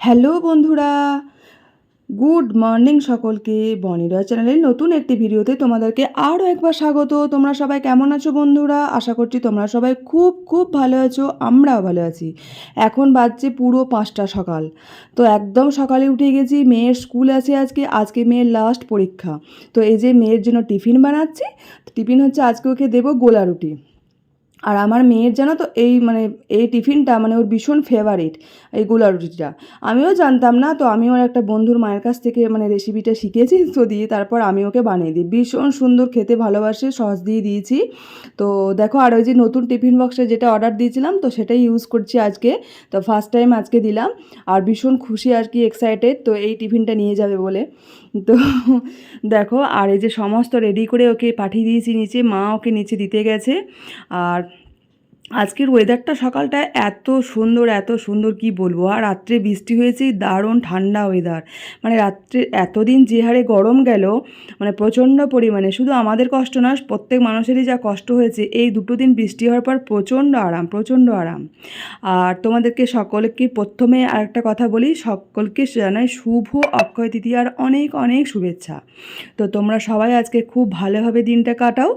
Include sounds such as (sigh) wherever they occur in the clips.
Hello বন্ধুরা, good morning সকলকে। বনিরা চ্যানেলের নতুন একটি ভিডিওতে তোমাদেরকে আরও একবার স্বাগত। তোমরা সবাই কেমন আছো বন্ধুরা? আশা করছি তোমরা সবাই খুব খুব ভালো আছো, আমরাও ভালো আছি। এখন বাজছে পুরো পাঁচটা সকাল। তো একদম সকালে উঠে গেছি, মেয়ের স্কুল আছে আজকে আজকে মেয়ের লাস্ট পরীক্ষা। তো এই যে মেয়ের জন্য টিফিন বানাচ্ছি টিফিন হচ্ছে আজকে ওকে দেবো গোলা রুটি। আর আমার মেয়ের জানো তো এই মানে এই টিফিনটা মানে ওর ভীষণ ফেভারিট এই গোলা রুটিটা আমিও জানতাম না, তো আমি ওর একটা বন্ধুর মায়ের কাছ থেকে মানে রেসিপিটা শিখেছি, (laughs) তো দিয়ে তারপর আমি ওকে বানিয়ে দিই। ভীষণ সুন্দর, খেতে ভালোবাসে, সস দিয়ে দিয়েছি। তো দেখো, আর ওই যে নতুন টিফিন বক্সে যেটা অর্ডার দিয়েছিলাম, তো সেটাই ইউজ করছি আজকে। তো ফার্স্ট টাইম আজকে দিলাম, আর ভীষণ খুশি আর কি এক্সাইটেড তো এই টিফিনটা নিয়ে যাবে বলে। তো (laughs) দেখো, আর এই যে সমস্ত রেডি করে ওকে পাঠিয়ে দিয়েছি নিচে, মা ওকে নিচে দিতে গেছে। আর আজকের ওয়েদারটা সকালটা এত সুন্দর এত সুন্দর কি বলব? আর রাত্রে বৃষ্টি হয়েছে, দারুণ ঠান্ডা ওয়েদার মানে রাত্রে এতদিন যে হারে গরম গেল মানে প্রচণ্ড পরিমাণে। শুধু আমাদের কষ্ট না, প্রত্যেক মানুষেরই যা কষ্ট হয়েছে, এই দুটো দিন বৃষ্টি হওয়ার পর প্রচণ্ড আরাম প্রচণ্ড আরাম। আর তোমাদেরকে সকলকে প্রথমে আরেকটা কথা বলি, সকলকে জানাই শুভ অক্ষয় তৃতীয়ার অনেক অনেক শুভেচ্ছা। তো তোমরা সবাই আজকে খুব ভালোভাবে দিনটা কাটাও,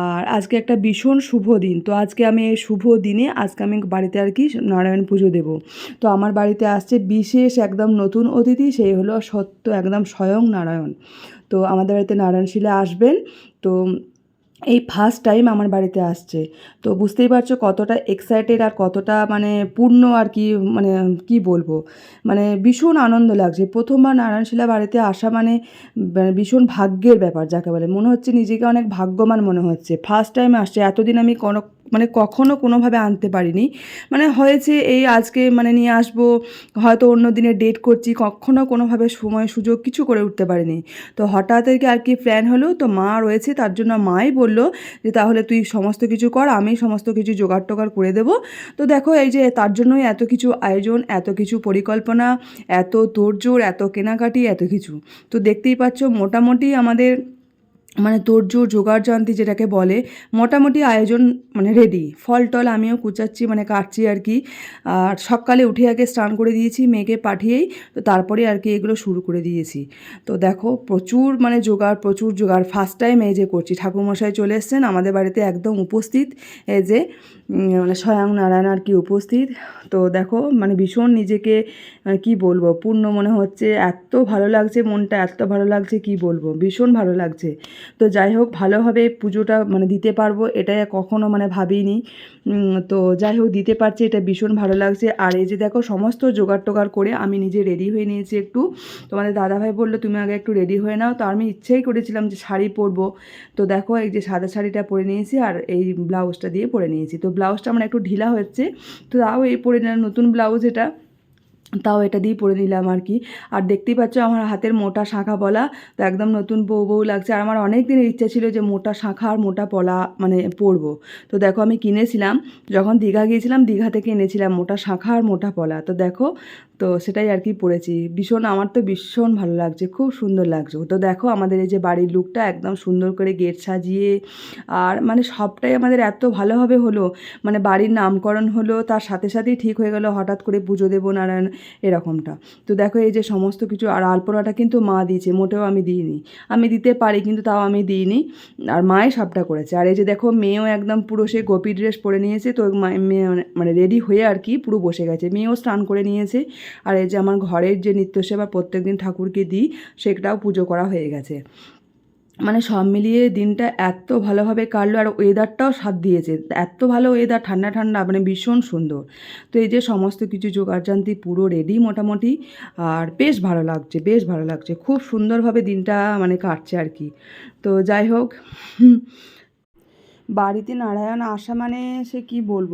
আর আজকে একটা ভীষণ শুভ দিন। তো আজকে আমি এই শুভ দিনে আজকে আমি বাড়িতে আর কি নারায়ণ পুজো দেব। তো আমার বাড়িতে আসছে বিশেষ একদম নতুন অতিথি সেই হলো সত্য একদম স্বয়ং নারায়ণ। তো আমাদের বাড়িতে নারায়ণ শিলা আসবেন। তো এই ফার্স্ট টাইম আমার বাড়িতে আসছে। তো বুঝতেই পারছ কতটা এক্সাইটেড আর কতটা মানে পূর্ণ আর কি মানে কি বলব? মানে ভীষণ আনন্দ লাগছে। প্রথমবার নারায়ণশিলা বাড়িতে আসা মানে মানে ভীষণ ভাগ্যের ব্যাপার যাকে বলে। মনে হচ্ছে নিজেকে অনেক ভাগ্যবান মনে হচ্ছে। ফার্স্ট টাইম আসছে। এতদিন আমি কোনো মানে কখনো কোনোভাবে আনতে পারিনি। মানে হয়েছে এই আজকে মানে নিয়ে আসব, হয়তো অন্য দিনে ডেট করছি, কখনো কোনোভাবে সময় সুযোগ কিছু করে উঠতে পারিনি। তো হঠাৎ আর কি আর কি প্ল্যান হলো? তো মা রয়েছে, তার জন্য মাই বলল যে, তাহলে তুই সমস্ত কিছু কর, আমি সমস্ত কিছু জোগাড় টোগাড় করে দেব। তো দেখো, এই যে তার জন্যই এত কিছু আয়োজন, এত কিছু পরিকল্পনা, এত তোড়জোড়, এত কেনাকাটি, এত কিছু। তো দেখতেই পাচ্ছ, মোটামুটি আমাদের মানে তোড়জোড় জোগাড় যন্ত্রী যেটাকে বলে, মোটামুটি আয়োজন মানে রেডি ফল টল আমিও কুচাচ্ছি মানে কাটছি আর কি। আর সকালে উঠে আগে স্নান করে দিয়েছি, মেয়েকে পাঠিয়েই, তো তারপরে আর কি এগুলো শুরু করে দিয়েছি। তো দেখো, প্রচুর মানে জোগাড়, প্রচুর জোগাড়। ফার্স্ট টাইম এই যে করছি। ঠাকুরমশাই চলে এসছেন, আমাদের বাড়িতে একদম উপস্থিত। এই যে মানে স্বয়ং নারায়ণ আর কি উপস্থিত। তো দেখো মানে ভীষণ নিজেকে কি বলব, পূর্ণ মনে হচ্ছে, এত ভালো লাগছে মনটা, এত ভালো লাগছে কি বলব, ভীষণ ভালো লাগছে। তো যাই হোক, ভালোভাবে পুজোটা মানে দিতে পারব, এটাই কখনো মানে ভাবিনি। তো যাই হোক, দিতে পারছি, এটা ভীষণ ভালো লাগছে। আর এই যে দেখো, সমস্ত জোগাড় টোগাড় করে আমি নিজে রেডি হয়ে নিয়েছি একটু। তোমাদের দাদাভাই বলল, তুমি আগে একটু রেডি হয়ে নাও। তো আমি ইচ্ছেই করেছিলাম যে শাড়ি পরবো। তো দেখো, এই যে সাদা শাড়িটা পরে নিয়েছি, আর এই ব্লাউজটা দিয়ে পরে নিয়েছি। তো ব্লাউজটা আমার একটু ঢিলা হচ্ছে তো তাও এই পরে নিলাম, নতুন ব্লাউজ এটা, তাও এটা দিয়ে পরে নিলাম আর কি। আর দেখতেই পাচ্ছ আমার হাতের মোটা শাঁখা পলা তো একদম নতুন বউ বউ লাগছে। আর আমার অনেক দিনের ইচ্ছা ছিল যে মোটা শাঁখা আর মোটা পলা মানে পরবো। তো দেখো আমি কিনেছিলাম, যখন দীঘা গিয়েছিলাম, দীঘা থেকে এনেছিলাম মোটা শাঁখা আর মোটা পলা। তো দেখো তো সেটাই আর কি পরেছি ভীষণ, আমার তো ভীষণ ভালো লাগছে, খুব সুন্দর লাগছে। তো দেখো আমাদের এই যে বাড়ির লুকটা একদম সুন্দর করে গেট সাজিয়ে, আর মানে সবটাই আমাদের এত ভালোভাবে হলো মানে বাড়ির নামকরণ হলো, তার সাথে সাথেই ঠিক হয়ে গেল হঠাৎ করে পুজো দেবো নারায়ণ এরকমটা। তো দেখো এই যে সমস্ত কিছু, আর আলপনাটা কিন্তু মা দিয়েছে, মোটেও আমি দিইনি। আমি দিতে পারি কিন্তু তাও আমি দিইনি, আর মায়ে সবটা করেছে। আর এই যে দেখো মেয়েও একদম পুরো সে গোপি ড্রেস পরে নিয়েছে, তো মেয়ে মানে রেডি হয়ে আর কি পুরো বসে গেছে। মেয়েও স্নান করে নিয়েছে আর এই যে আমার ঘরের যে নিত্য সেবা প্রত্যেক দিন ঠাকুরকে দিই, সেটাও পুজো করা হয়ে গেছে। মানে সব মিলিয়ে দিনটা এত ভালোভাবে কাটলো আর ওয়েদারটাও সাথ দিয়েছে। এত ভালো ওয়েদার ঠান্ডা ঠান্ডা মানে ভীষণ সুন্দর। তো এই যে সমস্ত কিছু জোগাড়যান্তি পুরো রেডি মোটামুটি, আর বেশ ভালো লাগছে, বেশ ভালো লাগছে। খুব সুন্দরভাবে দিনটা মানে কাটছে আর কি। তো যাই হোক, বাড়িতে নারায়ণ আসা মানে সে কি বলব?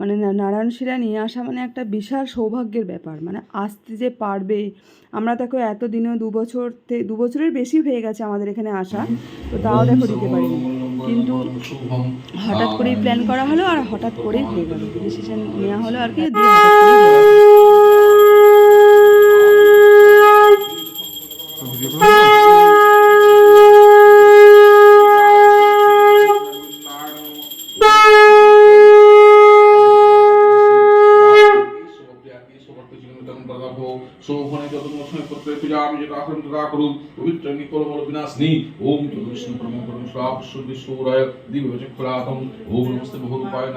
মানে নারায়ণ শিলা নিয়ে আসা মানে একটা বিশাল সৌভাগ্যের ব্যাপার। মানে আসতে যে পারবে, আমরা দেখো এতদিনেও দু বছর দু বছরের বেশি হয়ে গেছে আমাদের এখানে আসা, তো তাও দেখো দিতে পারি কিন্তু হঠাৎ করেই প্ল্যান করা হলো আর হঠাৎ করেই হয়ে গেল। ডিসিশন নেওয়া হলো আর কি পত্রে পূজামি জটাহরণ তদা করু পবিত্রাঙ্গি কলমল বিনাশনি ওম চতুর্বিষ্ণু পরম পরম শ্রাবশুদ্ধি সূরায় দিব্যচক্ষুরাতম ওম নমস্তে বহুরূপায়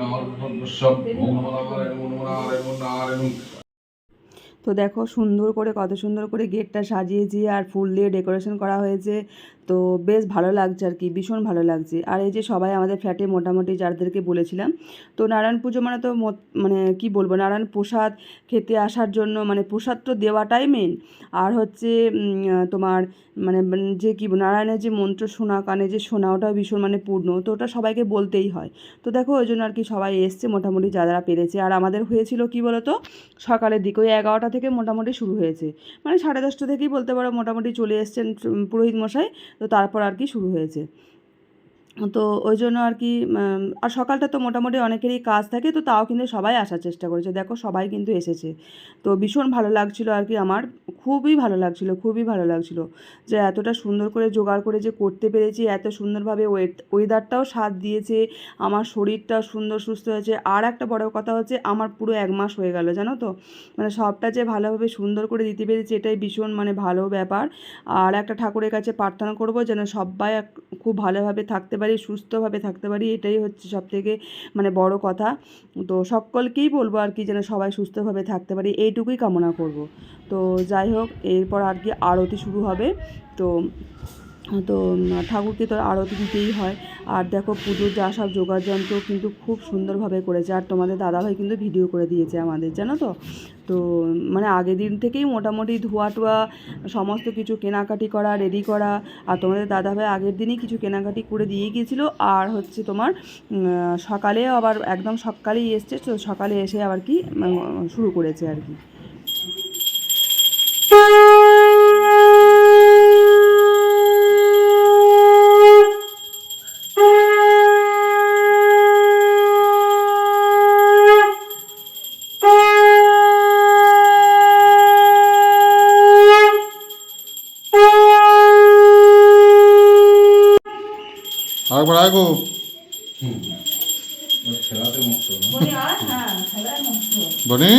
সব ওম নমো নারায়ণ নমো নারায়ণ নারায়ণ। তো দেখো সুন্দর করে, কত সুন্দর করে গেটটা সাজিয়েছি আর ফুল দিয়ে ডেকোরেশন করা হয়েছে। তো বেশ ভালো লাগছে আর কি, ভীষণ ভালো লাগছে। আর এই যে সবাই আমাদের ফ্ল্যাটে মোটামুটি যাদেরকে বলেছিলাম, তো নারায়ণ পুজো মানে তো মানে কি বলব, নারায়ণ প্রসাদ খেতে আসার জন্য মানে প্রসাদ তো দেওয়াটাই মেন আর হচ্ছে তোমার মানে যে কি, নারায়ণের যে মন্ত্র শোনা, কানে যে শোনা, ওটাও ভীষণ মানে পূর্ণ, তো ওটা সবাইকে বলতেই হয়। তো দেখো ওই জন্য আর কি সবাই এসছে, মোটামুটি যারা পেরেছে। আর আমাদের হয়েছিল কি বলতো, সকালের দিকে ওই এগারোটা থেকে মোটামুটি শুরু হয়েছে। মানে সাড়ে দশটা থেকেই বলতে পারো মোটামুটি চলে এসছেন পুরোহিত মশাই। তো তারপর আর কি শুরু হয়েছে। তো ওই জন্য আর কি আর সকালটা তো মোটামুটি অনেকেরই কাজ থাকে, তো তাও কিন্তু সবাই আসার চেষ্টা করেছে। দেখো সবাই কিন্তু এসেছে। তো ভীষণ ভালো লাগছিল আর কি আমার, খুবই ভালো লাগছিল, খুবই ভালো লাগছিল যে এতটা সুন্দর করে জোগাড় করে যে করতে পেরেছি, এত সুন্দরভাবে ওয়েদারটাও সাথ দিয়েছে, আমার শরীরটা সুন্দর সুস্থ হয়েছে। আর একটা বড় কথা হচ্ছে আমার পুরো এক মাস হয়ে গেল, জানো তো? মানে সবটা যে ভালোভাবে সুন্দর করে দিতে পেরেছি এটাই ভীষণ মানে ভালো ব্যাপার। আর একটা ঠাকুরের কাছে প্রার্থনা করব যেন সবাই খুব ভালোভাবে থাকতে পারি, সুস্থভাবে থাকতে পারি, এটাই হচ্ছে সবথেকে মানে বড় কথা। তো সকলকেই বলব আর কি যেন সবাই সুস্থভাবে থাকতে পারি, এইটুকুই কামনা করব। তো যাই হোক, এরপর আর কি আরতি শুরু হবে। তো তো ঠাকুরকে তো আরতি দিতেই হয়। আর দেখো, পুজোর যা সব জোগাড় যন্ত্র কিন্তু খুব সুন্দরভাবে করেছে। আর তোমাদের দাদাভাই কিন্তু ভিডিও করে দিয়েছে আমাদের, জানো তো? তো মানে আগের দিন থেকেই মোটামুটি ধোয়া টোয়া, সমস্ত কিছু কেনাকাটি করা রেডি করা। আর তোমাদের দাদাভাই আগের দিনই কিছু কেনাকাটি করে দিয়ে গিয়েছিল। আর হচ্ছে তোমার সকালে আবার একদম সকালেই এসছে, তো সকালে এসে আবার কি শুরু করেছে আর কি। আরেকবার আগে খেলাতে আয় বনি